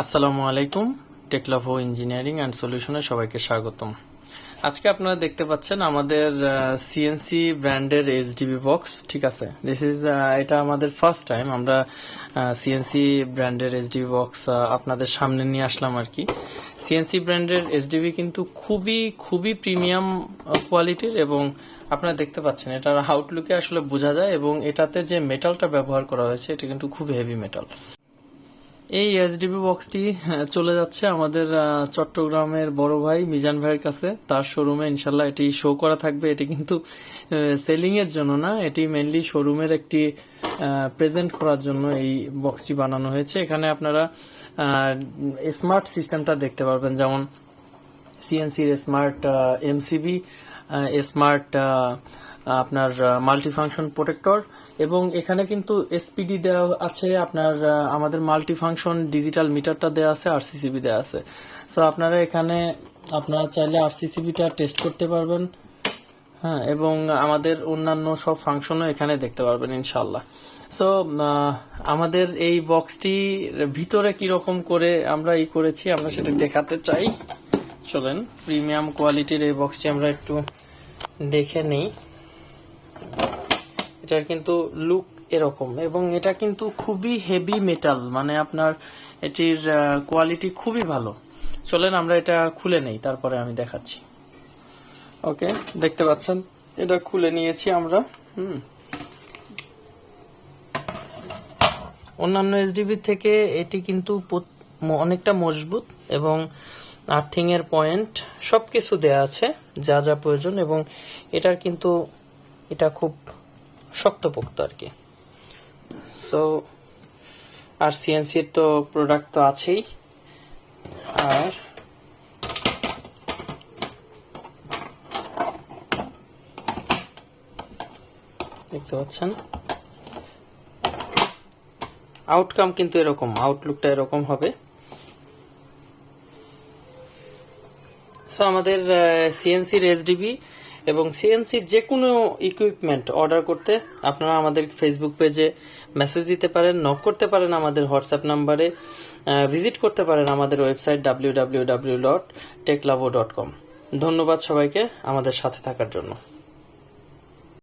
আসসালামু আলাইকুম, টেকলাভো engineering and সলিউশনে সবাইকে স্বাগতম। আজকে আপনারা দেখতে পাচ্ছেন আমাদের সিএনসি ব্র্যান্ডের এইচডিবি বক্স ঠিক আছে? দিস ইজ এটা আমাদের ফার্স্ট টাইম আমরা সিএনসি ব্র্যান্ডের এইচডিবি বক্স আপনাদের সামনে নিয়ে আসলাম আর কি। সিএনসি ব্র্যান্ডের এইচডিবি কিন্তু খুবই খুবই প্রিমিয়াম কোয়ালিটির এবং আপনারা দেখতে পাচ্ছেন এটার আউটলুকে আসলে বোঝা যায় এবং এটাতে যে মেটালটা ব্যবহার করা হয়েছে, এটা কিন্তু খুব হেভি মেটাল এই এসডিবি বক্সটি চলে যাচ্ছে আমাদের চট্টগ্রামের বড় ভাই মিজান ভাইয়ের কাছে। তার শোরুমে ইনশাল্লাহ এটি শো করা থাকবে। এটি কিন্তু সেলিং এর জন্য না, এটি মেনলি শোরুমের একটি প্রেজেন্ট করার জন্য এই বক্সটি বানানো হয়েছে। এখানে আপনারা স্মার্ট সিস্টেমটা দেখতে পারবেন। যেমন সিএনসির স্মার্ট এমসিবি স্মার্ট আপনার মাল্টি ফাংশন প্রোটেক্টর এবং এখানে কিন্তু এসপিডি দেওয়া আছে, আপনার আমাদের মাল্টি ফাংশন ডিজিটাল মিটারটা দেওয়া আছে আর সিসিবি দেওয়া আছে। সো আপনারা এখানে, আপনারা চাইলে আর সিসিবিটা টেস্ট করতে পারবেন হ্যাঁ এবং আমাদের অন্যান্য সব ফাংশনও এখানে দেখতে পারবেন ইনশাল্লাহ সো আমাদের এই বক্সটির ভিতরে কি রকম করে আমরা ই করেছি, আমরা সেটা দেখাতে চাই। চলেন প্রিমিয়াম কোয়ালিটির এই বক্সটি আমরা একটু দেখে নেই। এটার কিন্তু লুক এরকম এবং এটা কিন্তু খুবই হেভি মেটাল মানে আপনার এটির কোয়ালিটি খুবই ভালো। চলেন আমরা এটা খুলে নেই, তারপরে আমি দেখাচ্ছি। ওকে, দেখতে পাচ্ছেন? এটা খুলে নিয়েছি আমরা, হুম। অন্যান্য এসডিবি থেকে এটি কিন্তু অনেকটা মজবুত এবং আর্থিং এর পয়েন্ট সবকিছু দেয়া আছে, যা যা প্রয়োজন এবং এটার কিন্তু এটা খুব শক্তপোক্ত আর কি। সো আর সিএনসির তো প্রোডাক্ট তো আছেই। আর দেখতে পাচ্ছেন। আউটকাম কিন্তু এরকম আউটলুকটা এরকম হবে। সো আমাদের সিএনসির এসডিবি এবং সিএনসির যে কোনো ইকুইপমেন্ট অর্ডার করতে আপনারা আমাদের ফেসবুক পেজে মেসেজ দিতে পারেন নক করতে পারেন আমাদের হোয়াটসঅ্যাপ নাম্বারে ভিজিট করতে পারেন আমাদের website W W W dot টেকলাভো dot com ধন্যবাদ সবাইকে আমাদের সাথে থাকার জন্য।